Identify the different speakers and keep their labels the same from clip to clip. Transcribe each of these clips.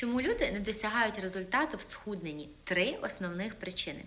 Speaker 1: Чому люди не досягають результату в схудненні? Три основних причини.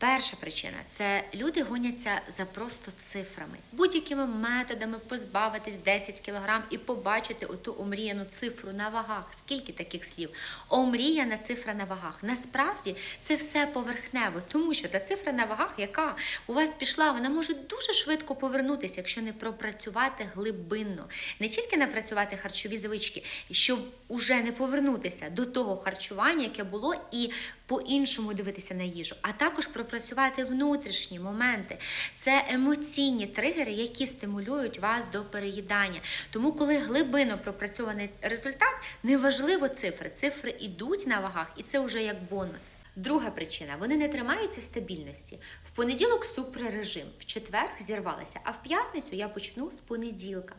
Speaker 1: Перша причина це люди гоняться за просто цифрами, будь-якими методами позбавитись 10 кілограм і побачити оту омріяну цифру на вагах. Скільки таких слів? Омріяна цифра на вагах. Насправді це все поверхнево, тому що та цифра на вагах, яка у вас пішла, вона може дуже швидко повернутися, якщо не пропрацювати глибинно, не тільки напрацювати харчові звички, щоб уже не повернутися до того харчування, яке було, і по-іншому дивитися на їжу, а також пропрацювати внутрішні моменти. Це емоційні тригери, які стимулюють вас до переїдання. Тому, коли глибинно пропрацьований результат, неважливо цифри. Цифри йдуть на вагах, і це вже як бонус. Друга причина вони не тримаються стабільності. В понеділок суперрежим, в четвер зірвалися, а в п'ятницю я почну з понеділка.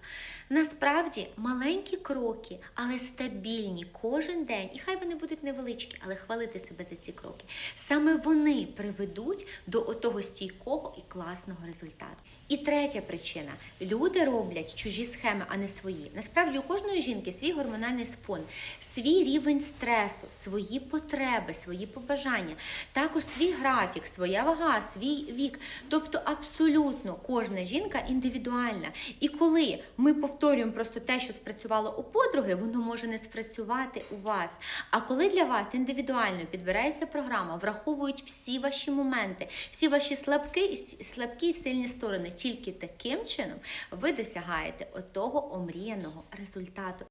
Speaker 1: Насправді маленькі кроки, але стабільні кожен день, і хай вони будуть невеличкі, але хвалити себе за ці кроки. Саме вони приведуть до отого стійкого і класного результату. І третя причина: люди роблять чужі схеми, а не свої. Насправді у кожної жінки свій гормональний фон, свій рівень стресу, свої потреби, свої побажання, також свій графік, своя вага, свій вік. Тобто абсолютно кожна жінка індивідуальна. І коли ми повторюємо просто те, що спрацювало у подруги, воно може не спрацювати у вас. А коли для вас індивідуально підбирається програма, враховують всі ваші моменти, всі ваші слабкі, слабкі і сильні сторони, тільки таким чином ви досягаєте отого омріяного результату.